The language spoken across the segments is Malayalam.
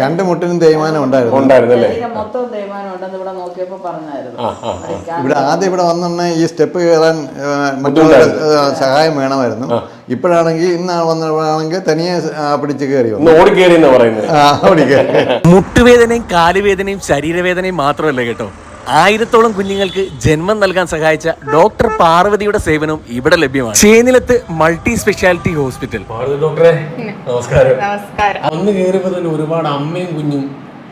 രണ്ട് മുട്ടിനും തേയ്മാനം ഉണ്ടായിരുന്നു. ഉണ്ടായിരുന്നല്ലേ? അല്ലേ മൊത്തം തേയ്മാനം ഉണ്ടെന്ന് ഇവിടെ നോക്കിയപ്പോ പറഞ്ഞായിരുന്നു. ഇവിടെ ആദ്യം ഇവിടെ വന്നെ ഈ സ്റ്റെപ്പ് കയറാൻ മറ്റുള്ള സഹായം വേണമായിരുന്നു. ഇപ്പോഴാണെങ്കിൽ ഇന്ന് വന്നപ്പോഴാണെങ്കിൽ തനിയെ പിടിച്ച് കയറി ഓടിക്കേറി മുട്ടുവേദനയും കാലുവേദനയും ശരീരവേദനയും മാത്രമല്ല കേട്ടോ. ആയിരത്തോളം കുഞ്ഞുങ്ങൾക്ക് ജന്മം നൽകാൻ സഹായിച്ച ഡോക്ടർ പാർവതിയുടെ സേവനവും ഇവിടെ ലഭ്യമാണ്. Chenilath multi speciality hospital. ഡോക്ടറെ നമസ്കാരം. നമസ്കാരം. അന്ന് കേറിയപ്പോ തന്നെ ഒരുപാട് അമ്മയും കുഞ്ഞും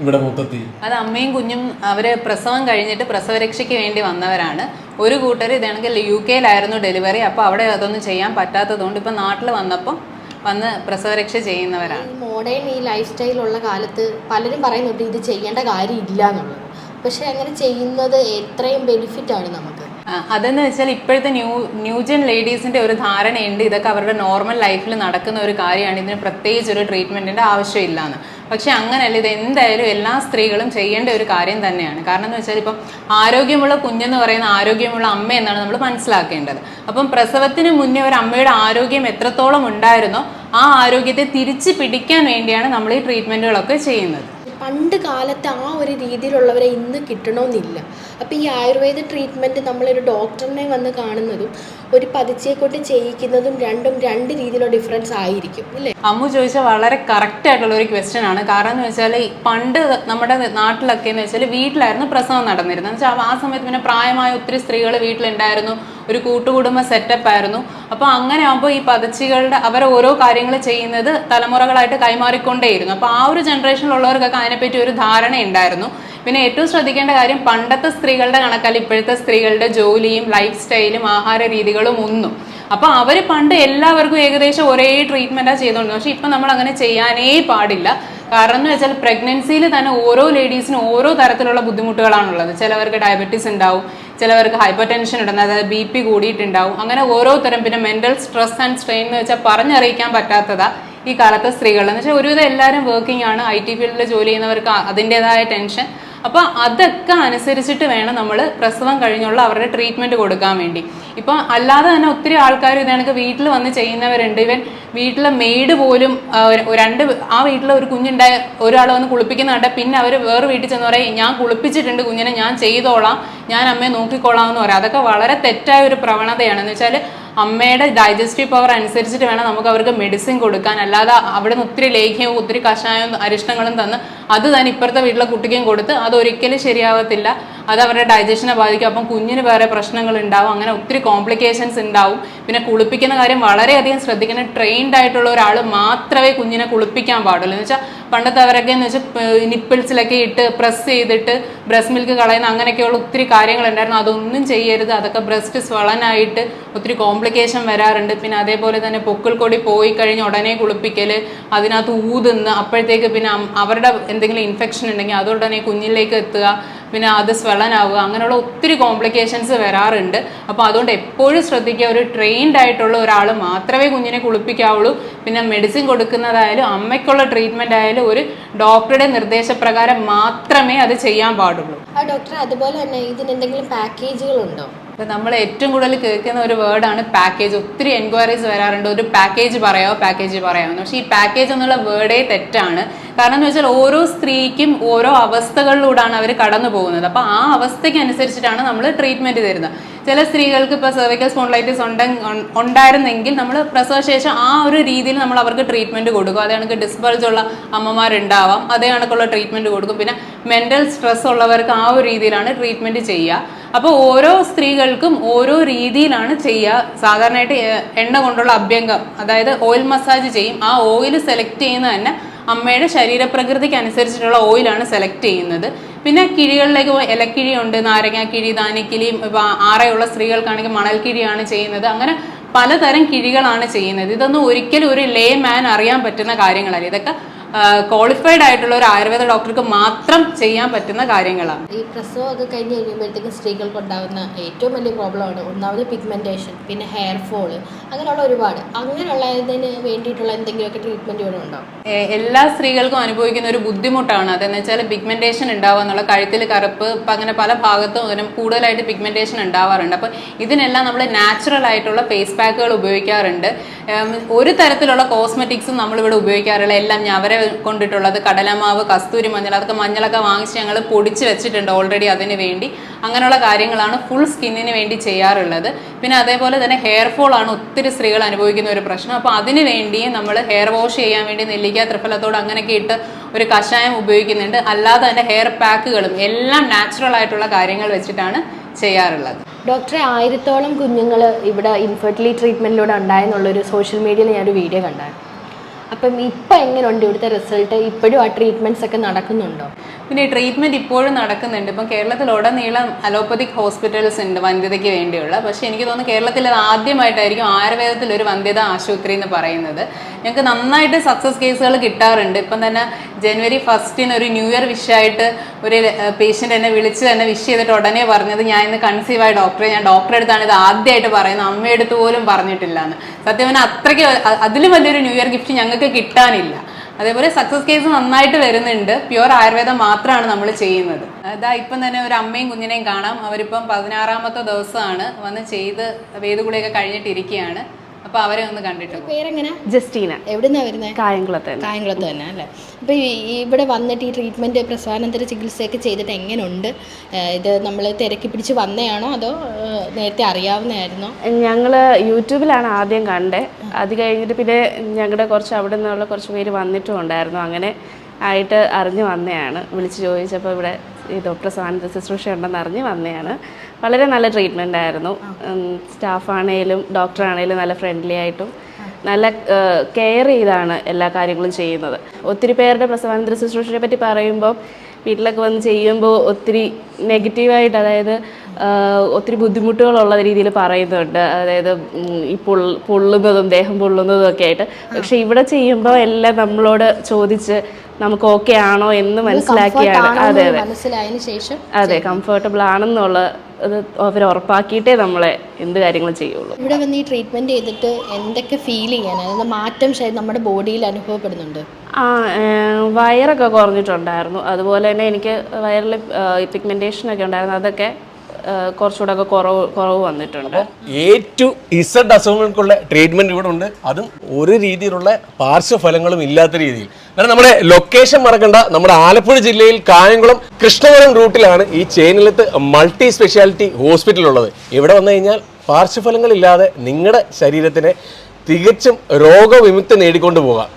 ഇവിടെ മൊത്തത്തിൽ. അത് അമ്മയും കുഞ്ഞും അവർ പ്രസവം കഴിഞ്ഞിട്ട് പ്രസവരക്ഷയ്ക്ക് വേണ്ടി വന്നവരാണ്. ഒരു കൂട്ടർ ഇതാണെങ്കിൽ യു കെയിലായിരുന്നു ഡെലിവറി. അപ്പോൾ അവിടെ അതൊന്നും ചെയ്യാൻ പറ്റാത്തതുകൊണ്ട് ഇപ്പം നാട്ടിൽ വന്നപ്പോൾ വന്ന് പ്രസവരക്ഷ ചെയ്യുന്നവരാണ്. മോഡേൺ ഈ ലൈഫ് സ്റ്റൈലുള്ള കാലത്ത് പലരും പറയുന്നുണ്ട് ഇത് ചെയ്യേണ്ട കാര്യമില്ല എന്നുള്ളത്. പക്ഷെ അങ്ങനെ ചെയ്യുന്നത് എത്രയും ബെനിഫിറ്റ് ആണ് നമുക്ക്. അതെന്ന് വെച്ചാൽ ഇപ്പോഴത്തെ ന്യൂ ന്യൂജൻ ലേഡീസിന്റെ ഒരു ധാരണയുണ്ട്. ഇതൊക്കെ അവരുടെ നോർമൽ ലൈഫിൽ നടക്കുന്ന ഒരു കാര്യമാണ്. ഇതിന് പ്രത്യേകിച്ച് ഒരു ട്രീറ്റ്മെന്റിന്റെ ആവശ്യമില്ല എന്ന് പക്ഷെ അങ്ങനെയല്ല ഇത് എന്തായാലും എല്ലാ സ്ത്രീകളും ചെയ്യേണ്ട ഒരു കാര്യം തന്നെയാണ്. കാരണം എന്ന് വെച്ചാൽ ഇപ്പം ആരോഗ്യമുള്ള കുഞ്ഞെന്ന് പറയുന്ന ആരോഗ്യമുള്ള അമ്മ എന്നാണ് നമ്മൾ മനസ്സിലാക്കേണ്ടത്. അപ്പം പ്രസവത്തിന് മുന്നേ ഒരു അമ്മയുടെ ആരോഗ്യം എത്രത്തോളം ഉണ്ടായിരുന്നോ ആ ആരോഗ്യത്തെ തിരിച്ചു പിടിക്കാൻ വേണ്ടിയാണ് നമ്മൾ ഈ ട്രീറ്റ്മെന്റുകളൊക്കെ ചെയ്യുന്നത്. പണ്ട് കാലത്ത് ആ ഒരു രീതിയിലുള്ളവരെ ഇന്ന് കിട്ടണമെന്നില്ല. അപ്പോൾ ഈ ആയുർവേദ ട്രീറ്റ്മെന്റ് നമ്മളൊരു ഡോക്ടറിനെ വന്ന് കാണുന്നതും ഒരു പതിച്ചെ കൊണ്ട് ചെയ്യിക്കുന്നതും രണ്ടും രണ്ട് രീതിയിലുള്ള ഡിഫറൻസ് ആയിരിക്കും അല്ലേ? അമ്മു ചോദിച്ച വളരെ കറക്റ്റ് ആയിട്ടുള്ള ഒരു ക്വസ്റ്റ്യൻ ആണ്. കാരണം എന്ന് വെച്ചാൽ പണ്ട് നമ്മുടെ നാട്ടിലൊക്കെ എന്ന് വെച്ചാൽ വീട്ടിലായിരുന്നു പ്രസവം നടന്നിരുന്നത്. എന്ന് വെച്ചാൽ ആ സമയത്ത് പിന്നെ പ്രായമായ ഒത്തിരി സ്ത്രീകൾ വീട്ടിലുണ്ടായിരുന്നു. ഒരു കൂട്ടുകുടുംബ സെറ്റപ്പ് ആയിരുന്നു. അപ്പോൾ അങ്ങനെ ആകുമ്പോൾ ഈ പതച്ചികളുടെ അവർ ഓരോ കാര്യങ്ങൾ ചെയ്യുന്നത് തലമുറകളായിട്ട് കൈമാറിക്കൊണ്ടേയിരുന്നു. അപ്പോൾ ആ ഒരു ജനറേഷനിലുള്ളവർക്കൊക്കെ അതിനെപ്പറ്റി ഒരു ധാരണ ഉണ്ടായിരുന്നു പിന്നെ ഏറ്റവും ശ്രദ്ധിക്കേണ്ട കാര്യം പണ്ടത്തെ സ്ത്രീകളുടെ കണക്കാൽ ഇപ്പോഴത്തെ സ്ത്രീകളുടെ ജോലിയും ലൈഫ് സ്റ്റൈലും ആഹാര രീതികളും ഒന്നും. അപ്പൊ അവർ പണ്ട് എല്ലാവർക്കും ഏകദേശം ഒരേ ട്രീറ്റ്മെന്റാ ചെയ്തുകൊണ്ടിരുന്നത് പക്ഷെ ഇപ്പൊ നമ്മൾ അങ്ങനെ ചെയ്യാനേ പാടില്ല. കാരണം എന്ന് വെച്ചാൽ പ്രഗ്നൻസിയിൽ തന്നെ ഓരോ ലേഡീസിനും ഓരോ തരത്തിലുള്ള ബുദ്ധിമുട്ടുകളാണുള്ളത്. ചിലവർക്ക് ഡയബറ്റീസ് ഉണ്ടാവും ചിലവർക്ക് ഹൈപ്പർ ടെൻഷൻ ഉണ്ടെന്ന് അതായത് ബി പി കൂടിയിട്ടുണ്ടാവും. അങ്ങനെ ഓരോ തരം പിന്നെ മെന്റൽ സ്ട്രെസ് ആൻഡ് സ്ട്രെയിൻ എന്ന് വെച്ചാൽ പറഞ്ഞറിയിക്കാൻ പറ്റാത്തതാ ഈ കാലത്തെ സ്ത്രീകൾ എന്ന് വെച്ചാൽ ഒരുവിധം എല്ലാവരും വർക്കിംഗ് ആണ്. ഐ ടി ഫീൽഡിൽ ജോലി ചെയ്യുന്നവർക്ക് അതിന്റെതായ ടെൻഷൻ അപ്പോൾ അതൊക്കെ അനുസരിച്ചിട്ട് വേണം നമ്മൾ പ്രസവം കഴിഞ്ഞുള്ള അവരുടെ ട്രീറ്റ്മെന്റ് കൊടുക്കാൻ വേണ്ടി. ഇപ്പം അല്ലാതെ തന്നെ ഒത്തിരി ആൾക്കാർ ഇതേണക്ക് വീട്ടിൽ വന്ന് ചെയ്യുന്നവരുണ്ട്. ഇവൻ വീട്ടിലെ മെയ്ഡ് പോലും രണ്ട് ആ വീട്ടിലെ ഒരു കുഞ്ഞുണ്ടായ ഒരാൾ വന്ന് കുളിപ്പിക്കുന്ന കണ്ട പിന്നെ അവർ വേറെ വീട്ടിൽ ചെന്ന് പറയും ഞാൻ കുളിപ്പിച്ചിട്ടുണ്ട് കുഞ്ഞിനെ ഞാൻ ചെയ്തോളാം. ഞാൻ അമ്മയെ നോക്കിക്കോളാം എന്ന് പറയാം. അതൊക്കെ വളരെ തെറ്റായ ഒരു പ്രവണതയാണെന്ന് വെച്ചാൽ അമ്മയുടെ ഡൈജസ്റ്റീവ് പവർ അനുസരിച്ചിട്ട് വേണം നമുക്ക് അവർക്ക് മെഡിസിൻ കൊടുക്കാൻ. അല്ലാതെ അവിടെ നിന്ന് ഒത്തിരി ലേഖ്യവും ഒത്തിരി കഷായവും അരിഷ്ടങ്ങളും തന്ന് അത് തന്നെ ഇപ്പുറത്തെ വീട്ടിലെ കുട്ടിക്കും കൊടുത്ത് അതൊരിക്കലും ശരിയാവത്തില്ല. അത് അവരുടെ ഡൈജഷനെ ബാധിക്കും. അപ്പം കുഞ്ഞിന് വേറെ പ്രശ്നങ്ങൾ ഉണ്ടാവും അങ്ങനെ ഒത്തിരി കോംപ്ലിക്കേഷൻസ് ഉണ്ടാവും. പിന്നെ കുളിപ്പിക്കുന്ന കാര്യം വളരെയധികം ശ്രദ്ധിക്കണം. ട്രെയിൻഡ് ആയിട്ടുള്ള ഒരാൾ മാത്രമേ കുഞ്ഞിനെ കുളിപ്പിക്കാൻ പാടുള്ളൂ. എന്ന് വെച്ചാൽ പണ്ടത്തെ അവരൊക്കെ എന്ന് വെച്ചാൽ നിപ്പിൾസിലൊക്കെ ഇട്ട് പ്രസ് ചെയ്തിട്ട് ബ്രസ്റ്റ് മിൽക്ക് കളയുന്ന അങ്ങനെയൊക്കെയുള്ള ഒത്തിരി കാര്യങ്ങളുണ്ടായിരുന്നു. അതൊന്നും ചെയ്യരുത്. അതൊക്കെ ബ്രസ്റ്റ് സ്വളനായിട്ട് ഒത്തിരി കോംപ്ലിക്കേഷൻ വരാറുണ്ട്. പിന്നെ അതേപോലെ തന്നെ പൊക്കിൾ കൊടി പോയി കഴിഞ്ഞ് ഉടനെ കുളിപ്പിക്കൽ അതിനകത്ത് ഊതുന്ന അപ്പോഴത്തേക്ക് പിന്നെ അവരുടെ എന്തെങ്കിലും ഇൻഫെക്ഷൻ ഉണ്ടെങ്കിൽ അതുടനെ കുഞ്ഞിലേക്ക് എത്തുക. പിന്നെ അത് സ്വെളനാവുക അങ്ങനെയുള്ള ഒത്തിരി കോംപ്ലിക്കേഷൻസ് വരാറുണ്ട്. അപ്പോൾ അതുകൊണ്ട് എപ്പോഴും ശ്രദ്ധിക്കുക ഒരു ട്രെയിൻഡ് ആയിട്ടുള്ള ഒരാൾ മാത്രമേ കുഞ്ഞിനെ കുളിപ്പിക്കാവുള്ളൂ. പിന്നെ മെഡിസിൻ കൊടുക്കുന്നതായാലും അമ്മയ്ക്കുള്ള ട്രീറ്റ്മെന്റ് ആയാലും ഒരു ഡോക്ടറുടെ നിർദ്ദേശപ്രകാരം മാത്രമേ അത് ചെയ്യാൻ പാടുള്ളൂ. ആ ഡോക്ടർ അതുപോലെ തന്നെ ഇതിന് എന്തെങ്കിലും പാക്കേജുകളുണ്ടോ ഇപ്പം നമ്മൾ ഏറ്റവും കൂടുതൽ കേൾക്കുന്ന ഒരു വേർഡാണ് പാക്കേജ് ഒത്തിരി എൻക്വയറീസ് വരാറുണ്ട്. ഒരു പാക്കേജ് പറയാമോ പാക്കേജ് പറയാമോ പക്ഷേ ഈ പാക്കേജ് എന്നുള്ള വേർഡേ തെറ്റാണ്. കാരണം എന്ന് വെച്ചാൽ ഓരോ സ്ത്രീക്കും ഓരോ അവസ്ഥകളിലൂടെയാണ് അവർ കടന്നു പോകുന്നത്. അപ്പോൾ ആ അവസ്ഥയ്ക്ക് അനുസരിച്ചിട്ടാണ് നമ്മൾ ട്രീറ്റ്മെന്റ് തരുന്നത്. ചില സ്ത്രീകൾക്ക് ഇപ്പോൾ സെർവിക്കൽ സ്പോൺലൈറ്റിസ് ഉണ്ട ഉണ്ടായിരുന്നെങ്കിൽ നമ്മൾ പ്രസവശേഷം ആ ഒരു രീതിയിൽ നമ്മൾ അവർക്ക് ട്രീറ്റ്മെന്റ് കൊടുക്കും. അതേ കണക്ക് ഡിസ്ബൾജ് ഉള്ള അമ്മമാരുണ്ടാവാം അതേ കണക്കുള്ള ട്രീറ്റ്മെന്റ് കൊടുക്കും. പിന്നെ മെന്റൽ സ്ട്രെസ് ഉള്ളവർക്ക് ആ ഒരു രീതിയിലാണ് ട്രീറ്റ്മെന്റ് ചെയ്യുക. അപ്പോൾ ഓരോ സ്ത്രീകൾക്കും ഓരോ രീതിയിലാണ് ചെയ്യുക. സാധാരണയായിട്ട് എണ്ണ കൊണ്ടുള്ള അഭ്യംഗം അതായത് ഓയിൽ മസാജ് ചെയ്യും. ആ ഓയിൽ സെലക്ട് ചെയ്യുന്ന തന്നെ അമ്മയുടെ ശരീരപ്രകൃതിക്ക് അനുസരിച്ചിട്ടുള്ള ഓയിലാണ് സെലക്ട് ചെയ്യുന്നത്. പിന്നെ കിഴികളിലേക്ക് ഇലക്കിഴിയുണ്ട് നാരങ്ങാക്കിഴി ധാന്യക്കിഴിയും ഇപ്പം ആറയുള്ള സ്ത്രീകൾക്കാണെങ്കിൽ മണൽക്കിഴിയാണ് ചെയ്യുന്നത്. അങ്ങനെ പലതരം കിഴികളാണ് ചെയ്യുന്നത്. ഇതൊന്നും ഒരിക്കലും ഒരു ലേ മാൻ അറിയാൻ പറ്റുന്ന കാര്യങ്ങളല്ല. ഇതൊക്കെ ക്വാളിഫൈഡ് ആയിട്ടുള്ള ഒരു ആയുർവേദ ഡോക്ടർക്ക് മാത്രം ചെയ്യാൻ പറ്റുന്ന കാര്യങ്ങളാണ്. ഈ പ്രസവം ഒക്കെ കഴിഞ്ഞ് കഴിയുമ്പോഴത്തേക്കും സ്ത്രീകൾക്ക് ഉണ്ടാകുന്ന ഏറ്റവും വലിയ പ്രോബ്ലമാണ് ഒന്നാമത് പിഗ്മെന്റേഷൻ പിന്നെ ഹെയർ ഫോൾ അങ്ങനെയുള്ള ഒരുപാട്. അങ്ങനെയുള്ളതിന് വേണ്ടിയിട്ടുള്ള എന്തെങ്കിലുമൊക്കെ ട്രീറ്റ്മെന്റ് ഇവിടെ ഉണ്ടോ? എല്ലാ സ്ത്രീകൾക്കും അനുഭവിക്കുന്ന ഒരു ബുദ്ധിമുട്ടാണ്. അതെന്ന് വെച്ചാൽ പിഗ്മെന്റേഷൻ ഉണ്ടാവുക എന്നുള്ള കഴുത്തിൽ കറുപ്പ് ഇപ്പം അങ്ങനെ പല ഭാഗത്തും കൂടുതലായിട്ട് പിഗ്മെന്റേഷൻ ഉണ്ടാവാറുണ്ട്. അപ്പം ഇതിനെല്ലാം നമ്മൾ നാച്ചുറൽ ആയിട്ടുള്ള ഫേസ് പാക്കുകൾ ഉപയോഗിക്കാറുണ്ട്. ഒരു തരത്തിലുള്ള കോസ്മെറ്റിക്സും നമ്മളിവിടെ ഉപയോഗിക്കാറില്ല എല്ലാം ഞവര കൊണ്ടിട്ടുള്ളത് കടലമാവ് കസ്തൂരി മഞ്ഞൾ അതൊക്കെ മഞ്ഞളൊക്കെ വാങ്ങിച്ച് ഞങ്ങൾ പൊടിച്ച് വെച്ചിട്ടുണ്ട് ഓൾറെഡി അതിന് വേണ്ടി. അങ്ങനെയുള്ള കാര്യങ്ങളാണ് ഫുൾ സ്കിന്നിന് വേണ്ടി ചെയ്യാറുള്ളത്. പിന്നെ അതേപോലെ തന്നെ ഹെയർ ഫോൾ ആണ് ഒത്തിരി സ്ത്രീകൾ അനുഭവിക്കുന്ന ഒരു പ്രശ്നം. അപ്പോൾ അതിന് വേണ്ടിയും നമ്മൾ ഹെയർ വാഷ് ചെയ്യാൻ വേണ്ടി നെല്ലിക്ക ത്രിഫലത്തോട് അങ്ങനെയൊക്കെ ഇട്ട് ഒരു കഷായം ഉപയോഗിക്കുന്നുണ്ട്. അല്ലാതെ തന്നെ ഹെയർ പാക്കുകളും എല്ലാം നാച്ചുറൽ ആയിട്ടുള്ള കാര്യങ്ങൾ വെച്ചിട്ടാണ് ചെയ്യാറുള്ളത്. ഡോക്ടറെ ആയിരത്തോളം കുഞ്ഞുങ്ങൾ ഇവിടെ ഇൻഫെർട്ടിലി ട്രീറ്റ്മെന്റിലൂടെ ഉണ്ടായെന്നുള്ളൊരു സോഷ്യൽ മീഡിയയിൽ ഞാനൊരു വീഡിയോ കണ്ടായിരുന്നു. അപ്പം ഇപ്പം എങ്ങനെയുണ്ട് ഇവിടുത്തെ റിസൾട്ട് ഇപ്പോഴും ആ ട്രീറ്റ്മെന്റ്സ് ഒക്കെ നടക്കുന്നുണ്ടോ? പിന്നെ ട്രീറ്റ്മെന്റ് ഇപ്പോഴും നടക്കുന്നുണ്ട്. ഇപ്പം കേരളത്തിലുടനീളം അലോപ്പതിക് ഹോസ്പിറ്റൽസ് ഉണ്ട് വന്ധ്യതയ്ക്ക് വേണ്ടിയുള്ള. പക്ഷേ എനിക്ക് തോന്നുന്നു കേരളത്തിൽ അത് ആദ്യമായിട്ടായിരിക്കും ആയുർവേദത്തിൽ ഒരു വന്ധ്യത ആശുപത്രി എന്ന് പറയുന്നത്. ഞങ്ങൾക്ക് നന്നായിട്ട് സക്സസ് കേസുകൾ കിട്ടാറുണ്ട്. ഇപ്പം തന്നെ ജനുവരി ഫസ്റ്റിന് ഒരു ന്യൂ ഇയർ വിഷായിട്ട് ഒരു പേഷ്യന്റ് എന്നെ വിളിച്ച് തന്നെ വിഷ് ചെയ്തിട്ട് ഉടനെ പറഞ്ഞത് ഞാൻ ഇന്ന് കൺസീവ് ആയ ഡോക്ടറെ ഞാൻ ഡോക്ടറെ അടുത്താണ് ഇത് ആദ്യമായിട്ട് പറയുന്നത്. അമ്മയെടുത്ത് പോലും പറഞ്ഞിട്ടില്ല എന്ന് സത്യം പറഞ്ഞാൽ അത്രയ്ക്ക് അതിലും വലിയൊരു ന്യൂ ഇയർ ഗിഫ്റ്റ് ഞങ്ങൾക്ക് കിട്ടാനില്ല. അതേപോലെ സക്സസ് കേസ് നന്നായിട്ട് വരുന്നുണ്ട്. പ്യുവർ ആയുർവേദം മാത്രമാണ് നമ്മൾ ചെയ്യുന്നത്. അതാ ഇപ്പം തന്നെ ഒരു അമ്മയും കുഞ്ഞിനെയും കാണാം. അവരിപ്പം പതിനാറാമത്തെ ദിവസമാണ് വന്ന് ചെയ്ത് വേദഗുളിയൊക്കെ കഴിഞ്ഞിട്ടിരിക്കുകയാണ് അപ്പോൾ അവരെ ഒന്ന് കണ്ടിട്ട് പേരെങ്ങനെ? ജസ്റ്റീന. എവിടുന്നാ വരുന്നത് കായംകുളത്ത് തന്നെ. കായംകുളത്ത് തന്നെ അല്ലേ? അപ്പൊ ഇവിടെ വന്നിട്ട് ഈ ട്രീറ്റ്മെന്റ് പ്രസവാനന്തര ചികിത്സയൊക്കെ ചെയ്തിട്ട് എങ്ങനെയുണ്ട് ഇത് നമ്മൾ തിരക്കി പിടിച്ച് വന്നെയാണോ അതോ നേരത്തെ അറിയാവുന്നതായിരുന്നോ ഞങ്ങൾ യൂട്യൂബിലാണ് ആദ്യം കണ്ടേ. അത് കഴിഞ്ഞിട്ട് പിന്നെ ഞങ്ങളുടെ കുറച്ച് അവിടെ നിന്നുള്ള കുറച്ച് പേര് വന്നിട്ടും ഉണ്ടായിരുന്നു. അങ്ങനെ ആയിട്ട് അറിഞ്ഞു വന്നതാണ് വിളിച്ച് ചോദിച്ചപ്പോൾ ഇവിടെ ഈ ഡോക്ടർ സാനന്ദ ശുശ്രൂഷ ഉണ്ടെന്ന് അറിഞ്ഞ് വന്നതാണ് വളരെ നല്ല ട്രീറ്റ്മെന്റ് ആയിരുന്നു. സ്റ്റാഫാണേലും ഡോക്ടറാണേലും നല്ല ഫ്രണ്ട്ലി ആയിട്ടും നല്ല കെയർ ചെയ്താണ് എല്ലാ കാര്യങ്ങളും ചെയ്യുന്നത്. ഒത്തിരി പേരുടെ പ്രസവാനന്തര ശുശ്രൂഷയെ പറ്റി പറയുമ്പോൾ വീട്ടിലൊക്കെ വന്ന് ചെയ്യുമ്പോൾ ഒത്തിരി നെഗറ്റീവായിട്ട് അതായത് ഒത്തിരി ബുദ്ധിമുട്ടുകളുള്ള രീതിയിൽ പറയുന്നുണ്ട്. അതായത് ഈ പൊൾ പൊള്ളുന്നതും ദേഹം പൊള്ളുന്നതും ഒക്കെ ആയിട്ട്. പക്ഷെ ഇവിടെ ചെയ്യുമ്പോൾ എല്ലാം നമ്മളോട് ചോദിച്ച് നമുക്ക് ഓക്കെ ആണോ എന്ന് മനസ്സിലാക്കിയാണ്. അതെ അതെ. മനസ്സിലായതിനു ശേഷം അതെ കംഫർട്ടബിൾ ആണെന്നുള്ള അവർ ഉറപ്പാക്കിയിട്ടേ നമ്മളെ എന്ത് കാര്യങ്ങളും ചെയ്യുള്ളൂ. ഇവിടെ വന്ന് ഈ ട്രീറ്റ്മെന്റ് ചെയ്തിട്ട് എന്തൊക്കെ ഫീൽ ചെയ്യാൻ അതായത് മാറ്റം ശരി- നമ്മുടെ ബോഡിയിൽ അനുഭവപ്പെടുന്നുണ്ട്. ആ വയറൊക്കെ കുറഞ്ഞിട്ടുണ്ടായിരുന്നു. അതുപോലെ തന്നെ എനിക്ക് വയറിൽ പിഗ്മെന്റേഷൻ ഒക്കെ ഉണ്ടായിരുന്നു. അതൊക്കെ കുറച്ചുകൂടെ ഒക്കെ കുറവ് കുറവ് വന്നിട്ടുണ്ട്. എ ടു ഇസഡ് അസുഖങ്ങൾക്കുള്ള ട്രീറ്റ്മെന്റ് ഇവിടെ ഉണ്ട്. അതും ഒരു രീതിയിലുള്ള പാർശ്വഫലങ്ങളും ഇല്ലാത്ത രീതിയിൽ. കാരണം നമ്മുടെ ലൊക്കേഷൻ മറക്കണ്ട. നമ്മുടെ ആലപ്പുഴ ജില്ലയിൽ കായംകുളം കൃഷ്ണപുരം റൂട്ടിലാണ് ഈ ചേനിലത്ത് മൾട്ടി സ്പെഷ്യാലിറ്റി ഹോസ്പിറ്റൽ ഉള്ളത്. ഇവിടെ വന്നു കഴിഞ്ഞാൽ പാർശ്വഫലങ്ങളില്ലാതെ നിങ്ങളുടെ ശരീരത്തിനെ തികച്ചും രോഗവിമുക്തി നേടിക്കൊണ്ട് പോകാം.